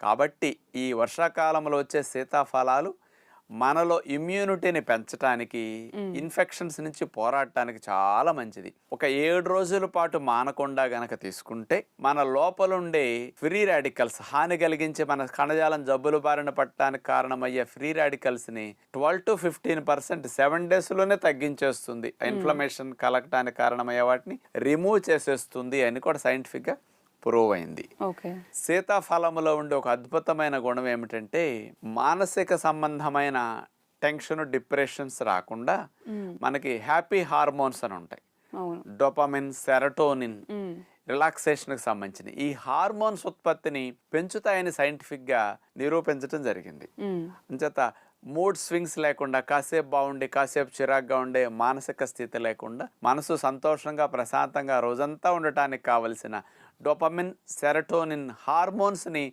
కాబట్టి ఈ వర్షాకాలంలో వచ్చే సీతాఫలాలు మనలో ఇమ్యూనిటీని పెంచడానికి ఇన్ఫెక్షన్స్ నుంచి పోరాడటానికి చాలా మంచిది. ఒక ఏడు రోజుల పాటు మానకుండా గనక తీసుకుంటే మన లోపలుండే ఫ్రీ రాడికల్స్ హాని కలిగించే మన కణజాలం జబ్బులు బారిన పట్టడానికి కారణమయ్యే free రాడికల్స్ని twelve to fifteen percent seven డేస్లోనే తగ్గించేస్తుంది. ఇన్ఫ్లమేషన్ కలగటానికి కారణమయ్యే వాటిని రిమూవ్ చేసేస్తుంది అని కూడా సైంటిఫిక్గా ప్రూవ్ అయింది. ఓకే సీతాఫలములో ఉండే ఒక అద్భుతమైన గుణం ఏమిటంటే మానసిక సంబంధమైన టెన్షన్ డిప్రెషన్స్ రాకుండా మనకి హ్యాపీ హార్మోన్స్ అని ఉంటాయి. Dopamine serotonin. రిలాక్సేషన్కి సంబంధించిన ఈ హార్మోన్స్ ఉత్పత్తిని పెంచుతాయని సైంటిఫిక్గా నిరూపించడం జరిగింది. అంచేత మూడ్ స్వింగ్స్ లేకుండా కాసేపు బాగుండి కాసేపు చిరాగ్గా ఉండే మానసిక స్థితి లేకుండా మనసు సంతోషంగా ప్రశాంతంగా రోజంతా ఉండటానికి కావలసిన డోపమిన్ సెరటోనిన్ హార్మోన్స్ని